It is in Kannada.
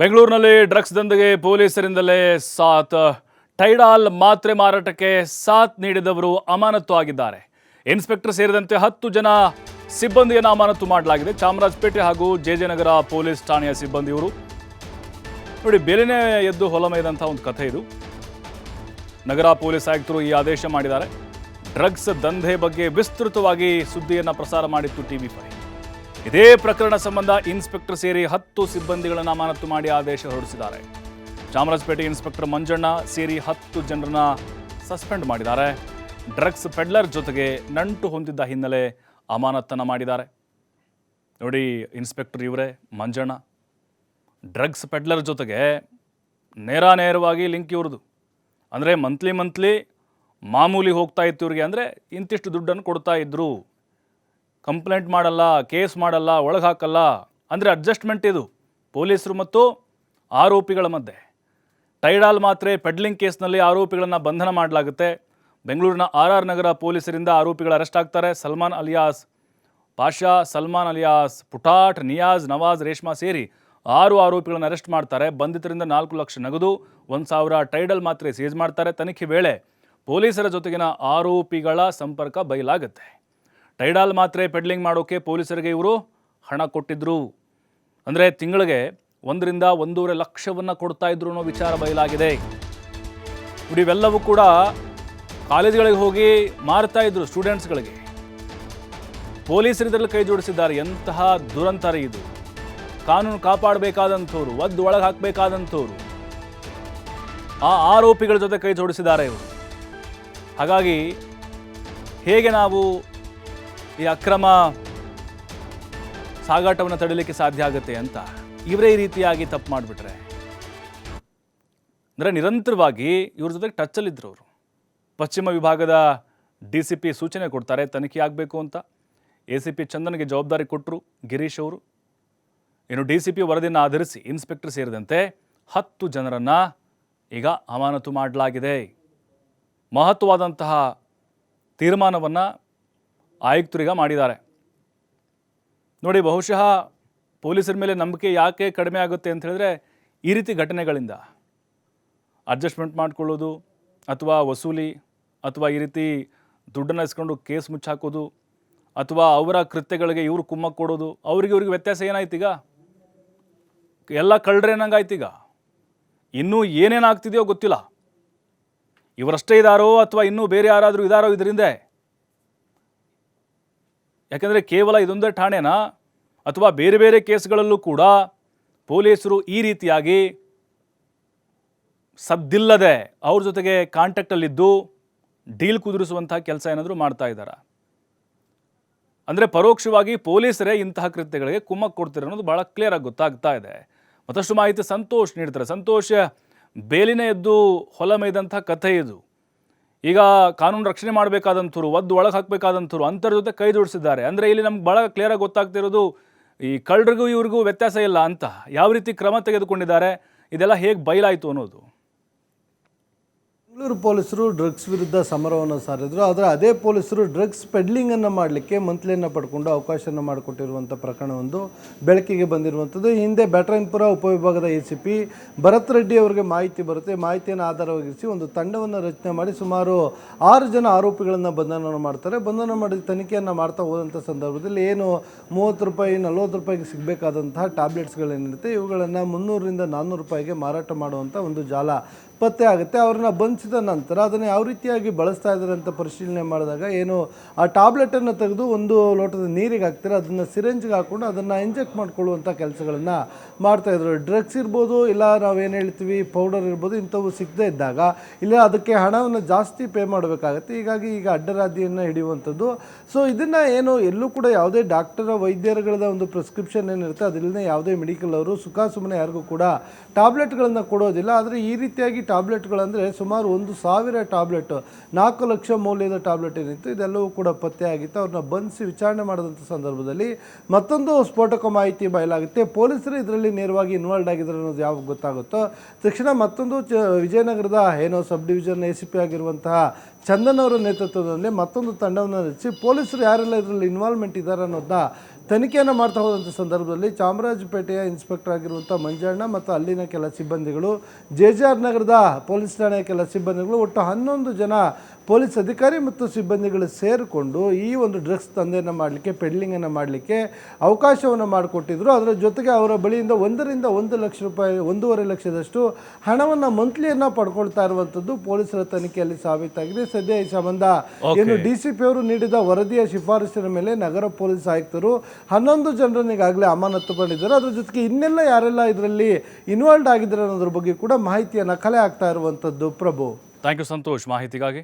ಬೆಂಗಳೂರಿನಲ್ಲಿ ಡ್ರಗ್ಸ್ ದಂಧೆಗೆ ಪೊಲೀಸರಿಂದಲೇ ಸಾಥ್. ಟೈಡಾಲ್ ಮಾತ್ರೆ ಮಾರಾಟಕ್ಕೆ ಸಾಥ್ ನೀಡಿದವರು ಅಮಾನತು ಆಗಿದ್ದಾರೆ. ಇನ್ಸ್ಪೆಕ್ಟರ್ ಸೇರಿದಂತೆ ಹತ್ತು ಜನ ಸಿಬ್ಬಂದಿಯನ್ನು ಅಮಾನತು ಮಾಡಲಾಗಿದೆ. ಚಾಮರಾಜಪೇಟೆ ಹಾಗೂ ಜೆಜೆನಗರ ಪೊಲೀಸ್ ಠಾಣೆಯ ಸಿಬ್ಬಂದಿಯವರು. ನೋಡಿ ಬೇರೆನೇ ಎದ್ದು ಹೊಲಮೈದಂಥ ಒಂದು ಕಥೆ ಇದು. ನಗರ ಪೊಲೀಸ್ ಆಯುಕ್ತರು ಈ ಆದೇಶ ಮಾಡಿದ್ದಾರೆ. ಡ್ರಗ್ಸ್ ದಂಧೆ ಬಗ್ಗೆ ವಿಸ್ತೃತವಾಗಿ ಸುದ್ದಿಯನ್ನು ಪ್ರಸಾರ ಮಾಡಿತ್ತು ಟಿವಿ ಫೈವ್. ಇದೇ ಪ್ರಕರಣ ಸಂಬಂಧ ಇನ್ಸ್ಪೆಕ್ಟರ್ ಸೇರಿ ಹತ್ತು ಸಿಬ್ಬಂದಿಗಳನ್ನು ಅಮಾನತು ಮಾಡಿ ಆದೇಶ ಹೊರಡಿಸಿದ್ದಾರೆ. ಚಾಮರಾಜಪೇಟೆ ಇನ್ಸ್ಪೆಕ್ಟರ್ ಮಂಜಣ್ಣ ಸೇರಿ ಹತ್ತು ಜನರನ್ನ ಸಸ್ಪೆಂಡ್ ಮಾಡಿದ್ದಾರೆ. ಡ್ರಗ್ಸ್ ಪೆಡ್ಲರ್ ಜೊತೆಗೆ ನಂಟು ಹೊಂದಿದ್ದ ಹಿನ್ನೆಲೆ ಅಮಾನತನ್ನು ಮಾಡಿದ್ದಾರೆ. ನೋಡಿ ಇನ್ಸ್ಪೆಕ್ಟರ್ ಇವರೇ, ಮಂಜಣ್ಣ. ಡ್ರಗ್ಸ್ ಪೆಡ್ಲರ್ ಜೊತೆಗೆ ನೇರ ನೇರವಾಗಿ ಲಿಂಕ್ ಇವ್ರದ್ದು ಅಂದರೆ ಮಂತ್ಲಿ ಮಂತ್ಲಿ ಮಾಮೂಲಿ ಹೋಗ್ತಾ ಇತ್ತು ಇವ್ರಿಗೆ, ಅಂದರೆ ಇಂತಿಷ್ಟು ದುಡ್ಡನ್ನು ಕೊಡ್ತಾ ಇದ್ರು. ಕಂಪ್ಲೇಂಟ್ ಮಾಡಲ್ಲ, ಕೇಸ್ ಮಾಡಲ್ಲ ಒಳಗೆ ಹಾಕಲ್ಲ ಅಂದರೆ ಅಡ್ಜಸ್ಟ್ಮೆಂಟ್ ಇದು. ಪೊಲೀಸರು ಮತ್ತು ಆರೋಪಿಗಳ ಮಧ್ಯೆ. ಟೈಡಾಲ್ ಮಾತ್ರೆ ಪೆಡ್ಲಿಂಗ್ ಕೇಸ್ನಲ್ಲಿ ಆರೋಪಿಗಳನ್ನು ಬಂಧನ ಮಾಡಲಾಗುತ್ತೆ. ಬೆಂಗಳೂರಿನ ಆರ್ ಆರ್ ನಗರ ಪೊಲೀಸರಿಂದ ಆರೋಪಿಗಳು ಅರೆಸ್ಟ್ ಆಗ್ತಾರೆ. ಸಲ್ಮಾನ್ ಅಲಿಯಾಸ್, ಪಾಷಾ ಸಲ್ಮಾನ್ ಅಲಿಯಾಸ್, ಪುಟಾಟ್, ನಿಯಾಜ್, ನವಾಜ್, ರೇಷ್ಮಾ ಸೇರಿ ಆರು ಆರೋಪಿಗಳನ್ನು ಅರೆಸ್ಟ್ ಮಾಡ್ತಾರೆ. ಬಂಧಿತರಿಂದ ನಾಲ್ಕು ಲಕ್ಷ ನಗದು, ಒಂದು ಸಾವಿರ ಟೈಡಲ್ ಮಾತ್ರೆ ಸೀಜ್ ಮಾಡ್ತಾರೆ. ತನಿಖೆ ವೇಳೆ ಪೊಲೀಸರ ಜೊತೆಗಿನ ಆರೋಪಿಗಳ ಸಂಪರ್ಕ ಬಯಲಾಗುತ್ತೆ. ಟೈಡಾಲ್ ಮಾತ್ರೆ ಪೆಡ್ಲಿಂಗ್ ಮಾಡೋಕ್ಕೆ ಪೊಲೀಸರಿಗೆ ಇವರು ಹಣ ಕೊಟ್ಟಿದ್ರು. ಅಂದರೆ ತಿಂಗಳಿಗೆ ಒಂದರಿಂದ ಒಂದೂವರೆ ಲಕ್ಷವನ್ನು ಕೊಡ್ತಾ ಇದ್ರು ಅನ್ನೋ ವಿಚಾರ ಬಯಲಾಗಿದೆ. ಇವರು ಇವೆಲ್ಲವೂ ಕೂಡ ಕಾಲೇಜುಗಳಿಗೆ ಹೋಗಿ ಮಾರ್ತಾ ಇದ್ರು ಸ್ಟೂಡೆಂಟ್ಸ್ಗಳಿಗೆ. ಪೊಲೀಸರು ಇದರಲ್ಲಿ ಕೈ ಜೋಡಿಸಿದ್ದಾರೆ. ಎಂತಹ ದುರಂತರ ಇದು. ಕಾನೂನು ಕಾಪಾಡಬೇಕಾದಂಥವ್ರು, ಒದ್ದು ಒಳಗೆ ಹಾಕಬೇಕಾದಂಥವ್ರು. ಆ ಆರೋಪಿಗಳ ಜೊತೆ ಕೈ ಜೋಡಿಸಿದ್ದಾರೆ ಇವರು. ಹಾಗಾಗಿ ಹೇಗೆ ನಾವು ಈ ಅಕ್ರಮ ಸಾಗಾಟವನ್ನು ತಡೀಲಿಕ್ಕೆ ಸಾಧ್ಯ ಆಗುತ್ತೆ ಅಂತ ಇವರೇ ಈ ರೀತಿಯಾಗಿ ತಪ್ಪು ಮಾಡಿಬಿಟ್ರೆ. ಅಂದರೆ ನಿರಂತರವಾಗಿ ಇವ್ರ ಜೊತೆಗೆ ಟಚ್ಚಲ್ಲಿದ್ದರು ಅವರು. ಪಶ್ಚಿಮ ವಿಭಾಗದ ಡಿ ಸಿ ಪಿ ಸೂಚನೆ ಕೊಡ್ತಾರೆ, ತನಿಖೆ ಆಗಬೇಕು ಅಂತ. ಎ ಸಿ ಪಿ ಚಂದನ್ಗೆ ಜವಾಬ್ದಾರಿ ಕೊಟ್ಟರು ಗಿರೀಶ್ ಅವರು. ಇನ್ನು ಡಿ ಸಿ ಪಿ ವರದಿಯನ್ನು ಆಧರಿಸಿ ಇನ್ಸ್ಪೆಕ್ಟರ್ ಸೇರಿದಂತೆ ಹತ್ತು ಜನರನ್ನು ಈಗ ಅಮಾನತು ಮಾಡಲಾಗಿದೆ. ಮಹತ್ವವಾದಂತಹ ತೀರ್ಮಾನವನ್ನು ಆಯುಕ್ತರೀಗ ಮಾಡಿದ್ದಾರೆ. ನೋಡಿ, ಬಹುಶಃ ಪೊಲೀಸರ ಮೇಲೆ ನಂಬಿಕೆ ಯಾಕೆ ಕಡಿಮೆ ಆಗುತ್ತೆ ಅಂತ ಹೇಳಿದ್ರೆ ಈ ರೀತಿ ಘಟನೆಗಳಿಂದ. ಅಡ್ಜಸ್ಟ್ಮೆಂಟ್ ಮಾಡ್ಕೊಳ್ಳೋದು ಅಥವಾ ವಸೂಲಿ ಅಥವಾ ಈ ರೀತಿ ದುಡ್ಡನ್ನು ಇಸ್ಕೊಂಡು ಕೇಸ್ ಮುಚ್ಚಾಕೋದು ಅಥವಾ ಅವರ ಕೃತ್ಯಗಳಿಗೆ ಇವರು ಕುಮ್ಮಕ್ಕೆ ಕೊಡೋದು, ಅವ್ರಿಗೆ ಇವ್ರಿಗೆ ವ್ಯತ್ಯಾಸ ಏನಾಯ್ತೀಗ? ಎಲ್ಲ ಕಳ್ಳರೇನಂಗಾಯ್ತು ಈಗ ಇನ್ನೂ ಏನೇನಾಗ್ತಿದೆಯೋ ಗೊತ್ತಿಲ್ಲ. ಇವರಷ್ಟೇ ಇದ್ದಾರೋ ಅಥವಾ ಇನ್ನೂ ಬೇರೆ ಯಾರಾದರೂ ಇದ್ದಾರೋ ಇದರಿಂದ ಯಾಕಂದರೆ ಕೇವಲ ಇದೊಂದೇ ಠಾಣೆನಾ? ಅಥವಾ ಬೇರೆ ಬೇರೆ ಕೇಸ್ಗಳಲ್ಲೂ ಕೂಡ ಪೊಲೀಸರು ಈ ರೀತಿಯಾಗಿ ಸದ್ದಿಲ್ಲದೆ ಅವ್ರ ಜೊತೆಗೆ ಕಾಂಟ್ಯಾಕ್ಟಲ್ಲಿದ್ದು ಡೀಲ್ ಕುದುರಿಸುವಂಥ ಕೆಲಸ ಏನಾದರೂ ಮಾಡ್ತಾ ಇದ್ದಾರಾ? ಅಂದರೆ ಪರೋಕ್ಷವಾಗಿ ಪೊಲೀಸರೇ ಇಂತಹ ಕೃತ್ಯಗಳಿಗೆ ಕುಮ್ಮಕ್ಕೆ ಕೊಡ್ತಾರೆ ಅನ್ನೋದು ಭಾಳ ಕ್ಲಿಯರಾಗಿ ಗೊತ್ತಾಗ್ತಾ ಇದೆ. ಮತ್ತಷ್ಟು ಮಾಹಿತಿ ಸಂತೋಷ್ ನೀಡ್ತಾರೆ. ಸಂತೋಷ್, ಬೇಲಿನ ಎದ್ದು ಹೊಲ ಮೇಯ್ದಂಥ ಕಥೆ ಇದು. ಈಗ ಕಾನೂನು ರಕ್ಷಣೆ ಮಾಡಬೇಕಾದಂಥವ್ರು, ಒದ್ದು ಒಳಗೆ ಹಾಕಬೇಕಾದಂಥವ್ರು ಅಂಥರ ಜೊತೆ ಕೈ ಜೋಡಿಸಿದ್ದಾರೆ. ಅಂದರೆ ಇಲ್ಲಿ ನಮ್ಗೆ ಭಾಳ ಕ್ಲಿಯರಾಗಿ ಗೊತ್ತಾಗ್ತಿರೋದು, ಈ ಕಳ್ಳರಿಗೂ ಇವ್ರಿಗೂ ವ್ಯತ್ಯಾಸ ಇಲ್ಲ ಅಂತ. ಯಾವ ರೀತಿ ಕ್ರಮ ತೆಗೆದುಕೊಂಡಿದ್ದಾರೆ, ಇದೆಲ್ಲ ಹೇಗೆ ಬಯಲಾಯಿತು ಅನ್ನೋದು. ಬೆಂಗಳೂರು ಪೊಲೀಸರು ಡ್ರಗ್ಸ್ ವಿರುದ್ಧ ಸಮರವನ್ನು ಸಾರಿದ್ರು. ಆದರೆ ಅದೇ ಪೊಲೀಸರು ಡ್ರಗ್ಸ್ ಪೆಡ್ಲಿಂಗನ್ನು ಮಾಡಲಿಕ್ಕೆ ಮಂತ್ಲಿಯನ್ನು ಪಡ್ಕೊಂಡು ಅವಕಾಶವನ್ನು ಮಾಡಿಕೊಟ್ಟಿರುವಂಥ ಪ್ರಕರಣವೊಂದು ಬೆಳಕಿಗೆ ಬಂದಿರುವಂಥದ್ದು. ಹಿಂದೆ ಬ್ಯಾಟ್ರಾಯನ್ಪುರ ಉಪವಿಭಾಗದ A C P Bharath Reddy ಅವರಿಗೆ ಮಾಹಿತಿ ಬರುತ್ತೆ. ಮಾಹಿತಿಯನ್ನು ಆಧಾರವಾಗಿರಿಸಿ ಒಂದು ತಂಡವನ್ನು ರಚನೆ ಮಾಡಿ ಸುಮಾರು ಆರು ಜನ ಆರೋಪಿಗಳನ್ನು ಬಂಧನ ಮಾಡ್ತಾರೆ. ಬಂಧನ ಮಾಡಿ ತನಿಖೆಯನ್ನು ಮಾಡ್ತಾ ಹೋದಂಥ ಸಂದರ್ಭದಲ್ಲಿ ಏನು ಮೂವತ್ತು ರೂಪಾಯಿ, ನಲ್ವತ್ತು ರೂಪಾಯಿಗೆ ಸಿಗಬೇಕಾದಂತಹ ಟ್ಯಾಬ್ಲೆಟ್ಸ್ಗಳೇನಿರುತ್ತೆ, ಇವುಗಳನ್ನು ಮುನ್ನೂರರಿಂದ ನಾನ್ನೂರು ರೂಪಾಯಿಗೆ ಮಾರಾಟ ಮಾಡುವಂಥ ಒಂದು ಜಾಲ ಪತ್ತೆ ಆಗುತ್ತೆ. ಅವ್ರನ್ನ ಬಂಧಿಸಿದ ನಂತರ ಅದನ್ನು ಯಾವ ರೀತಿಯಾಗಿ ಬಳಸ್ತಾ ಇದ್ದಾರೆ ಅಂತ ಪರಿಶೀಲನೆ ಮಾಡಿದಾಗ ಏನು ಆ ಟ್ಯಾಬ್ಲೆಟನ್ನು ತೆಗೆದು ಒಂದು ಲೋಟದ ನೀರಿಗೆ ಹಾಕ್ತಾರೆ. ಅದನ್ನು ಸಿರೆಂಜ್ಗೆ ಹಾಕ್ಕೊಂಡು ಅದನ್ನು ಇಂಜೆಕ್ಟ್ ಮಾಡ್ಕೊಳ್ಳುವಂಥ ಕೆಲಸಗಳನ್ನು ಮಾಡ್ತಾಯಿದ್ರು ಡ್ರಗ್ಸ್ ಇರ್ಬೋದು, ಇಲ್ಲ ನಾವೇನು ಹೇಳ್ತೀವಿ, ಪೌಡರ್ ಇರ್ಬೋದು, ಇಂಥವು ಸಿಗದೇ ಇದ್ದಾಗ ಇಲ್ಲ ಅದಕ್ಕೆ ಹಣವನ್ನು ಜಾಸ್ತಿ ಪೇ ಮಾಡಬೇಕಾಗತ್ತೆ. ಹೀಗಾಗಿ ಈಗ ಅಡ್ಡರಾದಿಯನ್ನು ಹಿಡಿಯುವಂಥದ್ದು. ಸೊ ಇದನ್ನು ಏನು ಎಲ್ಲೂ ಕೂಡ ಯಾವುದೇ ಡಾಕ್ಟರ ವೈದ್ಯರುಗಳ ಒಂದು ಪ್ರಿಸ್ಕ್ರಿಪ್ಷನ್ ಏನಿರುತ್ತೆ ಅದರಿಂದ ಯಾವುದೇ ಮೆಡಿಕಲ್ ಅವರು ಸುಖ ಸುಮ್ಮನೆ ಯಾರಿಗೂ ಕೂಡ ಟ್ಯಾಬ್ಲೆಟ್ಗಳನ್ನು ಕೊಡೋದಿಲ್ಲ. ಆದರೆ ಈ ರೀತಿಯಾಗಿ ಟ್ಯಾಬ್ಲೆಟ್ಗಳಂದರೆ ಸುಮಾರು ಒಂದು ಸಾವಿರ ಟ್ಯಾಬ್ಲೆಟ್, ನಾಲ್ಕು ಲಕ್ಷ ಮೌಲ್ಯದ ಟ್ಯಾಬ್ಲೆಟ್ ಏನಿತ್ತು, ಇದೆಲ್ಲವೂ ಕೂಡ ಪತ್ತೆ ಆಗಿತ್ತು. ಅವ್ರನ್ನ ಬಂಧಿಸಿ ವಿಚಾರಣೆ ಮಾಡಿದಂಥ ಸಂದರ್ಭದಲ್ಲಿ ಮತ್ತೊಂದು ಸ್ಫೋಟಕ ಮಾಹಿತಿ ಬಯಲಾಗುತ್ತೆ. ಪೊಲೀಸರು ಇದರಲ್ಲಿ ನೇರವಾಗಿ ಇನ್ವಾಲ್ವ್ ಆಗಿದ್ದಾರೆ ಅನ್ನೋದು ಯಾವಾಗ ಗೊತ್ತಾಗುತ್ತೋ, ತಕ್ಷಣ ಮತ್ತೊಂದು ಚ, ವಿಜಯನಗರದ ಏನೋ sub division A C P ಆಗಿರುವಂತಹ ಚಂದನ್ ಅವರ ನೇತೃತ್ವದಲ್ಲಿ ಮತ್ತೊಂದು ತಂಡವನ್ನು ರಚಿಸಿ, ಪೊಲೀಸರು ಯಾರೆಲ್ಲ ಇದರಲ್ಲಿ ಇನ್ವಾಲ್ವ್ಮೆಂಟ್ ಇದ್ದಾರೆ ಅನ್ನೋದನ್ನ ತನಿಖೆಯನ್ನು ಮಾಡ್ತಾ ಹೋದಂಥ ಸಂದರ್ಭದಲ್ಲಿ ಚಾಮರಾಜಪೇಟೆಯ ಇನ್ಸ್ಪೆಕ್ಟರ್ ಆಗಿರುವಂಥ ಮಂಜಣ್ಣ ಮತ್ತು ಅಲ್ಲಿನ ಕೆಲ ಸಿಬ್ಬಂದಿಗಳು ಜೆ ಜೆ ಆರ್ ನಗರದ ಪೊಲೀಸ್ ಠಾಣೆಯ ಕೆಲ ಸಿಬ್ಬಂದಿಗಳು ಒಟ್ಟು ಹನ್ನೊಂದು ಜನ ಪೊಲೀಸ್ ಅಧಿಕಾರಿ ಮತ್ತು ಸಿಬ್ಬಂದಿಗಳು ಸೇರಿಕೊಂಡು ಈ ಒಂದು ಡ್ರಗ್ಸ್ ದಂಧೆಯನ್ನು ಮಾಡಲಿಕ್ಕೆ ಪೆಡ್ಲಿಂಗನ್ನು ಮಾಡಲಿಕ್ಕೆ ಅವಕಾಶವನ್ನು ಮಾಡಿಕೊಟ್ಟಿದ್ರು. ಅದರ ಜೊತೆಗೆ ಅವರ ಬಳಿಯಿಂದ ಒಂದರಿಂದ ಒಂದು ಲಕ್ಷ ರೂಪಾಯಿ ಒಂದೂವರೆ ಲಕ್ಷದಷ್ಟು ಹಣವನ್ನು ಮಂತ್ಲಿಯನ್ನು ಪಡ್ಕೊಳ್ತಾ ಇರುವಂಥದ್ದು ಪೊಲೀಸರ ತನಿಖೆಯಲ್ಲಿ ಸಾಬೀತಾಗಿದೆ. ಸದ್ಯ ಈ ಸಂಬಂಧ ಏನು ಡಿ ಸಿ ಪಿ ಅವರು ನೀಡಿದ ವರದಿಯ ಶಿಫಾರಸಿನ ಮೇಲೆ ನಗರ ಪೊಲೀಸ್ ಆಯುಕ್ತರು ಹನ್ನೊಂದು ಜನರನ್ನು ಈಗಾಗಲೇ ಅಮಾನತ್ತು ಮಾಡಿದ್ದಾರೆ ಅದರ ಜೊತೆಗೆ ಇನ್ನೆಲ್ಲ ಯಾರೆಲ್ಲ ಇದರಲ್ಲಿ ಇನ್ವಾಲ್ವ್ ಆಗಿದ್ದಾರೆ ಅನ್ನೋದ್ರ ಬಗ್ಗೆ ಕೂಡ ಮಾಹಿತಿಯನ್ನು ಕಲೆ ಆಗ್ತಾ ಇರುವಂಥದ್ದು ಪ್ರಭು. ಥ್ಯಾಂಕ್ ಯು ಸಂತೋಷ್ ಮಾಹಿತಿಗಾಗಿ?